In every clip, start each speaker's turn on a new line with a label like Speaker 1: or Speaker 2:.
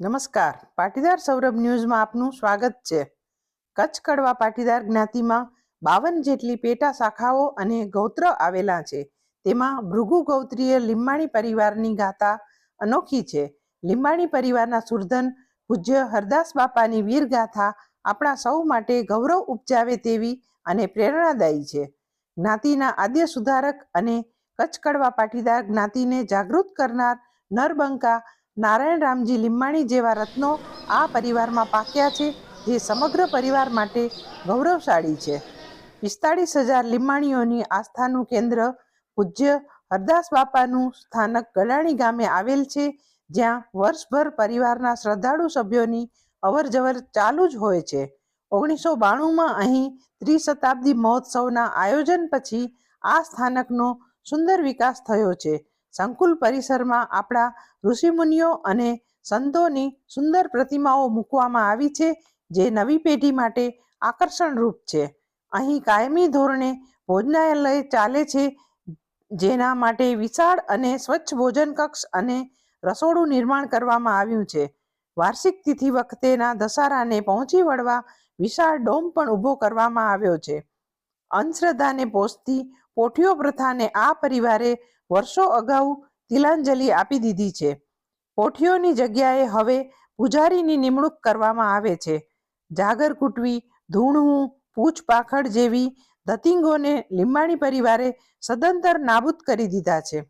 Speaker 1: નમસ્કાર. પાટીદાર સૌરભ ન્યૂઝમાં આપનું સ્વાગત છે. કચ્છ કડવા પાટીદાર જ્ઞાતિમાં બાવન જેટલી પેટા શાખાઓ અને ગૌત્ર આવેલા છે. તેમાં ભૃગુ ગૌત્રીય લીંબાણી પરિવારની ગાથા અનોખી છે. લીંબાણી પરિવારના સુરધન પૂજ્ય હરદાસ બાપાની વીર ગાથા આપણા સૌ માટે ગૌરવ ઉપજાવે તેવી અને પ્રેરણાદાયી છે. જ્ઞાતિના આદ્ય સુધારક અને કચ્છ કડવા પાટીદાર જ્ઞાતિને જાગૃત કરનાર નરબંકા નારાયણ રામજી લીંબાણી જેવા રત્નો આ પરિવારમાં પાક્યા છે, જે સમગ્ર પરિવાર માટે ગૌરવશાળી છે. પિસ્તાળીસ હજાર લીંબાણીઓની આસ્થાનું કેન્દ્ર પૂજ્ય હરદાસ બાપાનું સ્થાનક ગલાણી ગામે આવેલ છે, જ્યાં વર્ષભર પરિવારના શ્રદ્ધાળુ સભ્યોની અવરજવર ચાલુ જ હોય છે. ઓગણીસો બાણુંમાં અહીં ત્રિશતાબ્દી મહોત્સવના આયોજન પછી આ સ્થાનકનો સુંદર વિકાસ થયો છે. સંકુલ પરિસરમાં આપણા ઋષિમુનિઓ અને સંતોની સુંદર પ્રતિમાઓ મૂકવામાં આવી છે, જે નવી પેઢી માટે આકર્ષણરૂપ છે. અહીં કાયમી ધોરણે ભોજનાલય ચાલે છે, જેના માટે વિશાળ અને સ્વચ્છ ભોજન કક્ષ અને રસોડું નિર્માણ કરવામાં આવ્યું છે. વાર્ષિક તિથિ વખતેના દશહરાને પહોંચી વળવા વિશાળ ડોમ પણ ઊભો કરવામાં આવ્યો છે. અંધશ્રદ્ધાને પોષતી પોઠીઓ પ્રથાને આ પરિવારે વર્ષો અગાઉ તિલાંજલિ આપી દીધી છે. પોઠીઓની જગ્યાએ હવે પૂજારીની નિમણૂક કરવામાં આવે છે. જાગર કૂટવી, ધૂણવું, પૂછ પાખડ જેવી ધતિંગોને લીંબાણી પરિવારે સદંતર નાબૂદ કરી દીધા છે.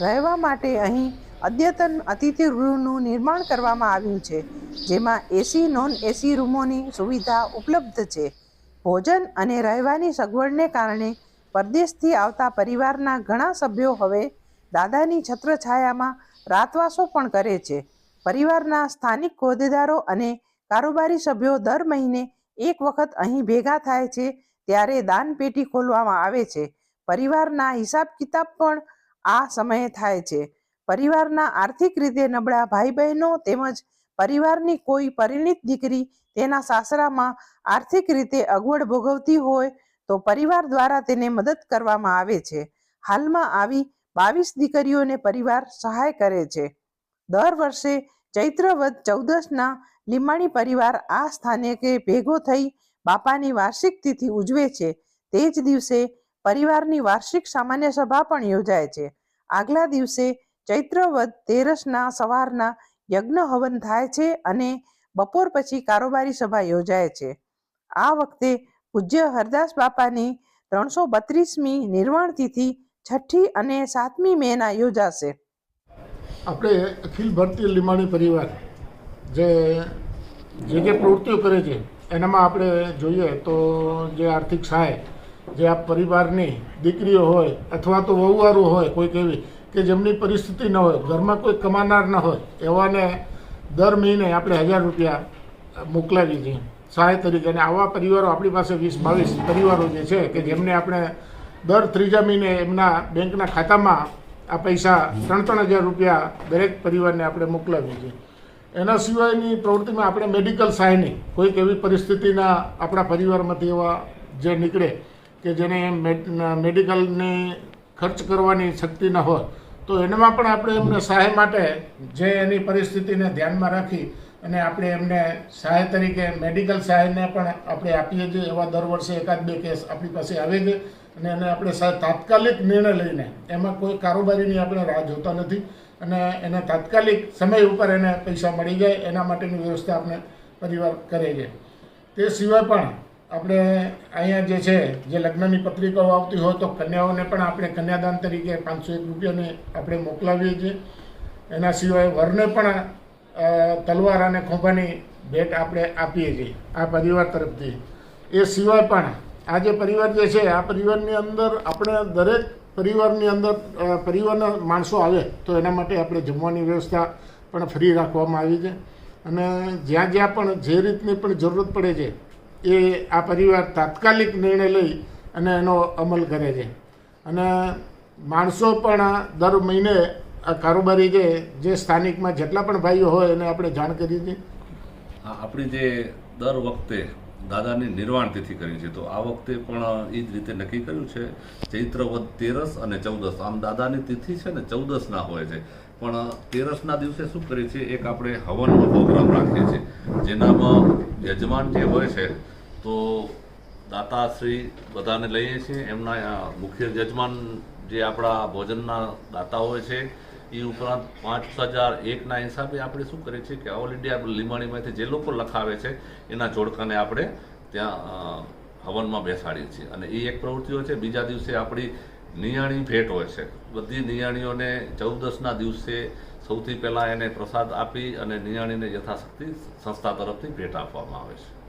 Speaker 1: રહેવા માટે અહીં અદ્યતન અતિથિ ગૃહનું નિર્માણ કરવામાં આવ્યું છે, જેમાં એસી નોન એસી રૂમોની સુવિધા ઉપલબ્ધ છે. ભોજન અને રહેવાની સગવડને કારણે પરદેશથી આવતા પરિવારના ઘણા સભ્યો હવે દાદાની છત્રછાયામાં રાતવાસો પણ કરે છે. પરિવારના સ્થાનિક હોદ્દેદારો અને કારોબારી સભ્યો દર મહિને એક વખત અહીં ભેગા થાય છે, ત્યારે દાન પેટી ખોલવામાં આવે છે. પરિવારના હિસાબ કિતાબ પણ આ સમયે થાય છે. પરિવારના આર્થિક રીતે નબળા ભાઈ બહેનો તેમજ પરિવારની કોઈ પરિણીત દીકરી તેના સાસરામાં આર્થિક રીતે અગવડ ભોગવતી હોય તો પરિવાર દ્વારા તેને મદદ કરવામાં આવે છે. હાલમાં આવી બાવીસ દીકરીઓને પરિવાર સહાય કરે છે. દર વર્ષે ચૈત્ર વદ ચૌદસના લીંબાણી પરિવાર આ સ્થાને કે ભેગો થઈ બાપાની વાર્ષિક તિથિ ઉજવે છે. તે જ દિવસે પરિવારની વાર્ષિક સામાન્ય સભા પણ યોજાય છે. આગલા દિવસે ચૈત્ર વદ તેરસના સવારના યજ્ઞ હવન થાય છે અને બપોર પછી કારોબારી સભા યોજાય છે. આ વખતે પૂજ્ય હરદાસ બાપાની ત્રણસો બત્રીસમી નિર્વાણ તિથિ છઠ્ઠી અને સાતમી મેના યોજાશે.
Speaker 2: આપણે અખિલ ભારતીય લીમાણી પરિવાર જે જે જે પ્રવૃત્તિઓ કરે છે, એનામાં આપણે જોઈએ તો જે આર્થિક સહાય જે આ પરિવારની દીકરીઓ હોય અથવા તો વહુવારો હોય કોઈક એવી કે જેમની પરિસ્થિતિ ન હોય, ઘરમાં કોઈ કમાનાર ન હોય, એવાને દર મહિને આપણે હજાર રૂપિયા મોકલાવી છીએ. સહાય તરીકે. અને આવા પરિવારો આપણી પાસે વીસ, બાવીસ પરિવારો જે છે કે જેમને આપણે દર ત્રીજા મહિને એમના બેંકના ખાતામાં આ પૈસા ત્રણ ત્રણ હજાર રૂપિયા દરેક પરિવારને આપણે મોકલાવીએ છીએ. એના સિવાયની પ્રવૃત્તિમાં આપણે મેડિકલ સહાયની કોઈક એવી પરિસ્થિતિના આપણા પરિવારમાંથી એવા જે નીકળે કે જેને મેડ- મેડિકલની ખર્ચ કરવાની શક્તિ ન હોય, તો એનામાં પણ આપણે એમને સહાય માટે જે એની પરિસ્થિતિને ધ્યાનમાં રાખી અને આપણે એમને સહાય તરીકે મેડિકલ સહાયને પણ આપણે આપીએ છીએ, એવા દર વર્ષે એકાદ બે કેસ આપણી પાસે આવે છે અને એને આપણે તાત્કાલિક નિર્ણય લઈને, એમાં કોઈ કારોબારીની આપણે રાહ જોતા નથી અને એને તાત્કાલિક સમય ઉપર એને પૈસા મળી જાય, એના માટેની વ્યવસ્થા આપણે પરિવાર કરે છે. તે સિવાય પણ આપણે અહીંયા જે છે, જે લગ્નની પત્રિકાઓ આવતી હોય તો કન્યાઓને પણ આપણે કન્યાદાન તરીકે પાંચસો એક રૂપિયાને આપણે મોકલાવીએ છીએ. એના સિવાય વરને પણ તલવાર અને ખોભાની ભેટ આપણે આપીએ છીએ, આ પરિવાર તરફથી. એ સિવાય પણ આ જે પરિવાર જે છે, આ પરિવારની અંદર આપણે દરેક પરિવારની અંદર પરિવારના માણસો આવે તો એના માટે આપણે જમવાની વ્યવસ્થા પણ ફ્રી રાખવામાં આવી છે. અને જ્યાં જ્યાં પણ જે રીતની પણ જરૂરત પડે છે એ આ પરિવાર તાત્કાલિક નિર્ણય લઈ અને એનો અમલ કરે છે. અને માણસો પણ દર મહિને આ કારોબારી છે જે સ્થાનિકમાં જેટલા પણ ભાઈઓ હોય એને આપણે જાણ કરી હતી.
Speaker 3: આપણી જે દર વખતે દાદાની નિર્વાણ તિથિ કરી છે, તો આ વખતે પણ એ જ રીતે નક્કી કર્યું છે, ચૈત્ર વદ તેરસ અને ચૌદસ. આમ દાદાની તિથિ છે ને ચૌદસના હોય છે. પણ તેરસના દિવસે શું કરીએ છીએ એક આપણે હવનનો પ્રોગ્રામ રાખીએ છીએ, જેનામાં યજમાન જે હોય છે, તો દાતાશ્રી બધાને લઈએ છીએ, એમના મુખ્ય યજમાન જે આપણા ભોજનના દાતા હોય છે એ ઉપરાંત પાંચ હજાર એકના હિસાબે આપણે શું કરીએ છીએ કે ઓલ ઇન્ડિયા લીમાણીમાંથી જે લોકો લખાવે છે, એના જોડકાને આપણે ત્યાં હવનમાં બેસાડીએ છીએ. અને એ એક પ્રવૃત્તિઓ છે, બીજા દિવસે આપણી નિયાણી ભેટ હોય છે. બધી નિયાણીઓને ચૌદસના દિવસે સૌથી પહેલાં એને પ્રસાદ આપી અને નિયાણીને યથાશક્તિ સંસ્થા તરફથી ભેટ આપવામાં આવે છે.